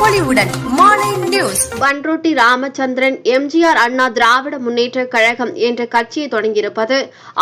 பொலிவுடன் நியூஸ். பன்ருட்டி ராமச்சந்திரன் எம்ஜிஆர் அண்ணா திராவிட முன்னேற்ற கழகம் என்ற கட்சியை தொடங்கியிருப்பது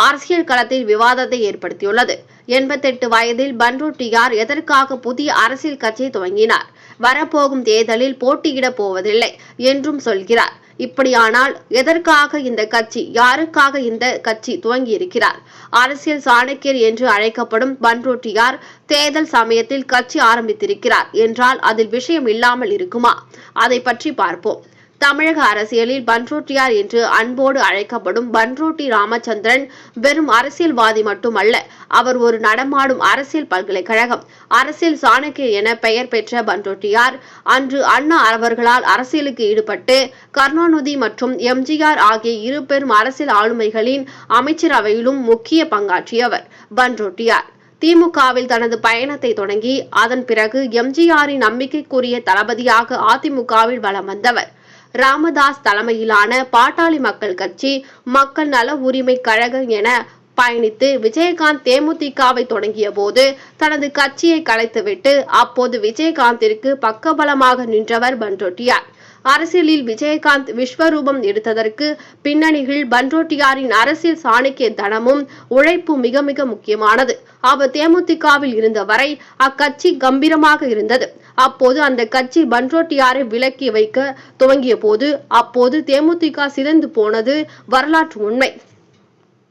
அரசியல் களத்தில் விவாதத்தை ஏற்படுத்தியுள்ளது. எண்பத்தெட்டு வயதில் பன்ருட்டியார் எதற்காக புதிய அரசியல் கட்சியை துவங்கினார்? வரப்போகும் தேர்தலில் போட்டியிடப் போவதில்லை என்றும் சொல்கிறார். இப்படியானால் எதற்காக இந்த கட்சி யாருக்காக இந்த கட்சி துவங்கி இருக்கிறார் அரசியல் சாணக்கியர் என்று அழைக்கப்படும் பன்ரோட்டியார் தேர்தல் சமயத்தில் கட்சி ஆரம்பித்திருக்கிறார் என்றால் அதில் விஷயம் இல்லாமல் இருக்குமா? அதை பற்றி பார்ப்போம். தமிழக அரசியலில் பன்ருட்டியார் என்று அன்போடு அழைக்கப்படும் பன்ருட்டி ராமச்சந்திரன் வெறும் அரசியல்வாதி மட்டுமல்ல அவர் ஒரு நடமாடும் அரசியல் பல்கலைக்கழகம். அரசியல் சாணக்கியர் என பெயர் பெற்ற பன்ருட்டியார் அன்று அண்ணா அவர்களால் அரசியலுக்கு ஈடுபட்டு கருணாநிதி மற்றும் எம்ஜிஆர் ஆகிய இரு பெரும் அரசியல் ஆளுமைகளின் அமைச்சரவையிலும் முக்கிய பங்காற்றியவர் பன்ருட்டியார் திமுகவில் தனது பயணத்தை தொடங்கி அதன் பிறகு எம்ஜிஆரின் நம்பிக்கைக்குரிய தளபதியாக அதிமுகவில் வலம் வந்தவர். ராமதாஸ் தலைமையிலான பாட்டாளி மக்கள் கட்சி மக்கள் நல உரிமை கழகம் என பயணித்து விஜயகாந்த் தேமுதிகவை தொடங்கிய போது தனது கட்சியை கலைத்துவிட்டு அப்போது விஜயகாந்திற்கு பக்கபலமாக நின்றவர் பன்றொட்டியார் அரசியலில் விஜயகாந்த் விஸ்வரூபம் எடுத்ததற்கு பின்னணியில் பன்ரோட்டியாரின் அரசியல் சாணக்கிய தனமும் உழைப்பு மிக மிக முக்கியமானது. அவர் தேமுதிகவில் இருந்த வரை அக்கட்சி கம்பீரமாக இருந்தது. அப்போது அந்த கட்சி பன்ரோட்டியாரை விலக்கி வைக்க துவங்கிய போது அப்போது தேமுதிக சிதைந்து போனது வரலாற்று உண்மை.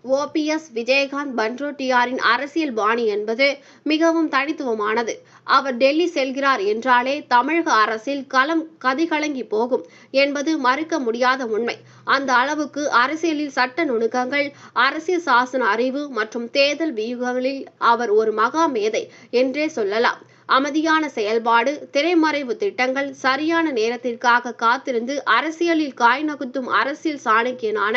ஓபிஎஸ் விஜயகாந்த் பன்ருட்டியாரின் அரசியல் பாணி என்பது மிகவும் தனித்துவமானது. அவர் டெல்லி செல்கிறார் என்றாலே தமிழக அரசில் களம் கதிகலங்கி போகும் என்பது மறுக்க முடியாத உண்மை. அந்த அளவுக்கு அரசியலில் சட்ட நுணுக்கங்கள் அரசியல் சாசன அறிவு மற்றும் தேர்தல் வியூகங்களில் அவர் ஒரு மகா மேதை என்றே சொல்லலாம். அமைதியான செயல்பாடு திரைமறைவு திட்டங்கள் சரியான நேரத்திற்காக காத்திருந்து அரசியலில் காய் நகுத்தும் அரசியல் சாணக்கியனான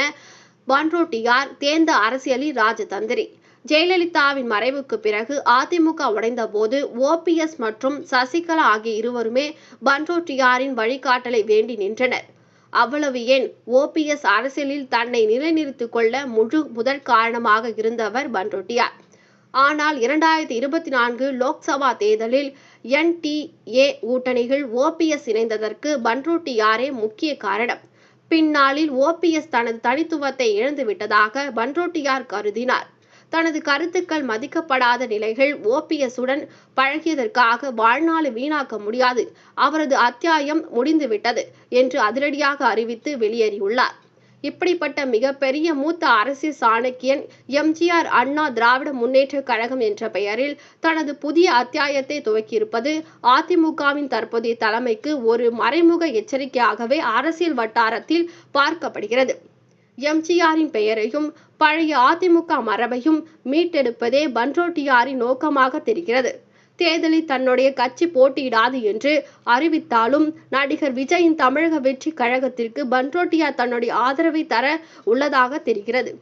பன்ரோட்டியார் தேர்ந்த அரசியலில் ராஜதந்திரி. ஜெயலலிதாவின் மறைவுக்கு பிறகு அதிமுக உடைந்த போது ஓபிஎஸ் மற்றும் சசிகலா ஆகிய இருவருமே பன்ரோட்டியாரின் வழிகாட்டலை வேண்டி நின்றனர். அவ்வளவு ஏன் ஓபிஎஸ் அரசியலில் தன்னை நிலைநிறுத்திக் கொள்ள முழு முதற் காரணமாக இருந்தவர் பன்ரோட்டியார் ஆனால் இரண்டாயிரத்தி இருபத்தி நான்கு லோக்சபா தேர்தலில் என்டிஏ கூட்டணிகள் ஓபிஎஸ் இணைந்ததற்கு பன்ரோட்டியாரே முக்கிய காரணம். பின்னாளில் ஓபிஎஸ் தனது தனித்துவத்தை இழந்துவிட்டதாக பன்ரோட்டியார் கருதினார். தனது கருத்துக்கள் மதிக்கப்படாத நிலைகள் ஓபிஎஸ்ஸுடன் பழகியதற்காக வாழ்நாளை வீணாக்க முடியாது. அவரது அத்தியாயம் முடிந்துவிட்டது என்று அதிரடியாக அறிவித்து வெளியேறியுள்ளார். இப்படிப்பட்ட மிகப்பெரிய மூத்த அரசியல் சாணக்கியன் எம்ஜிஆர் அண்ணா திராவிட முன்னேற்ற கழகம் என்ற பெயரில் தனது புதிய அத்தியாயத்தை துவக்கியிருப்பது அதிமுகவின் தற்போதைய தலைமைக்கு ஒரு மறைமுக எச்சரிக்கையாகவே அரசியல் வட்டாரத்தில் பார்க்கப்படுகிறது. எம்ஜிஆரின் பெயரையும் பழைய அதிமுக மரபையும் மீட்டெடுப்பதே பன்ரோட்டியாரின் நோக்கமாக தெரிகிறது. தேர்தலில் தன்னுடைய கட்சி போட்டியிடாது என்று அறிவித்தாலும் நடிகர் விஜயின் தமிழக வெற்றி கழகத்திற்கு பன்ரோட்டியா தன்னுடைய ஆதரவை தர உள்ளதாக தெரிகிறது.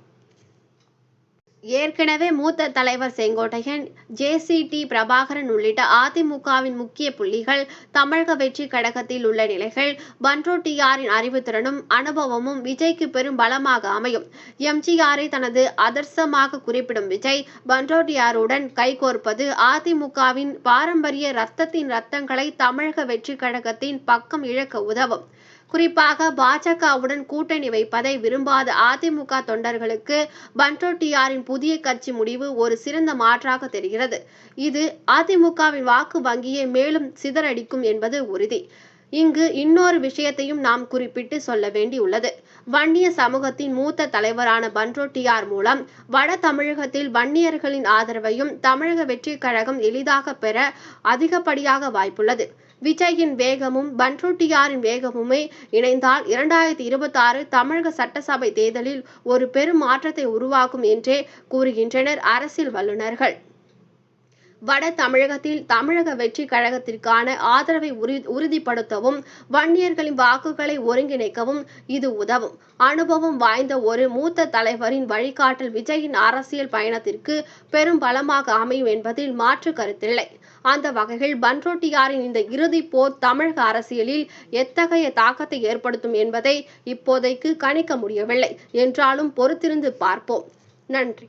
ஏற்கனவே மூத்த தலைவர் செங்கோட்டையன் ஜேசிடி பிரபாகரன் உள்ளிட்ட அதிமுகவின் முக்கிய புள்ளிகள் தமிழக வெற்றி கழகத்தில் உள்ள நிலைகள் பன்ரோட்டியாரின் அறிவுத்திறனும் அனுபவமும் விஜய்க்கு பெரும் பலமாக அமையும். எம்ஜிஆரை தனது அதர்சமாக குறிப்பிடும் விஜய் பன்ரோட்டியாருடன் கைகோர்ப்பது அதிமுகவின் பாரம்பரிய ரத்தத்தின் ரத்தங்களை தமிழக வெற்றி கழகத்தின் பக்கம் இழக்க உதவும். குறிப்பாக பாஜகவுடன் கூட்டணி வைப்பதை விரும்பாத அதிமுக தொண்டர்களுக்கு பன்ரோட்டியாரின் புதிய கட்சி முடிவு ஒரு சிறந்த மாற்றாக தெரிகிறது. இது அதிமுகவின் வாக்கு வங்கியை மேலும் சிதறடிக்கும் என்பது உறுதி. இங்கு இன்னொரு விஷயத்தையும் நாம் குறிப்பிட்டு சொல்ல வேண்டியுள்ளது. வன்னிய சமூகத்தின் மூத்த தலைவரான பன்ரொட்டியார் மூலம் வட தமிழகத்தில் வன்னியர்களின் ஆதரவையும் தமிழக வெற்றி கழகம் எளிதாக பெற அதிகப்படியாக வாய்ப்புள்ளது. விஜயின் வேகமும் பன்ரொட்டியாரின் வேகமுமே இணைந்தால் இரண்டாயிரத்தி இருபத்தி ஆறு தமிழக சட்டசபை தேர்தலில் ஒரு பெரும் மாற்றத்தை உருவாக்கும் என்றே கூறுகின்றனர் அரசியல் வல்லுநர்கள். வட தமிழகத்தில் தமிழக வெற்றி கழகத்திற்கான ஆதரவை உறுதிப்படுத்தவும் வன்னியர்களின் வாக்குகளை ஒருங்கிணைக்கவும் இது உதவும். அனுபவம் வாய்ந்த ஒரு மூத்த தலைவரின் வழிகாட்டல் விஜயின் அரசியல் பயணத்திற்கு பெரும் பலமாக அமையும் என்பதில் மாற்று கருத்தில்லை. அந்த வகையில் பன்ரோட்டியாரின் இந்த இறுதி போர் தமிழக அரசியலில் எத்தகைய தாக்கத்தை ஏற்படுத்தும் என்பதை இப்போதைக்கு கணிக்க முடியவில்லை. என்றாலும் பொறுத்திருந்து பார்ப்போம். நன்றி.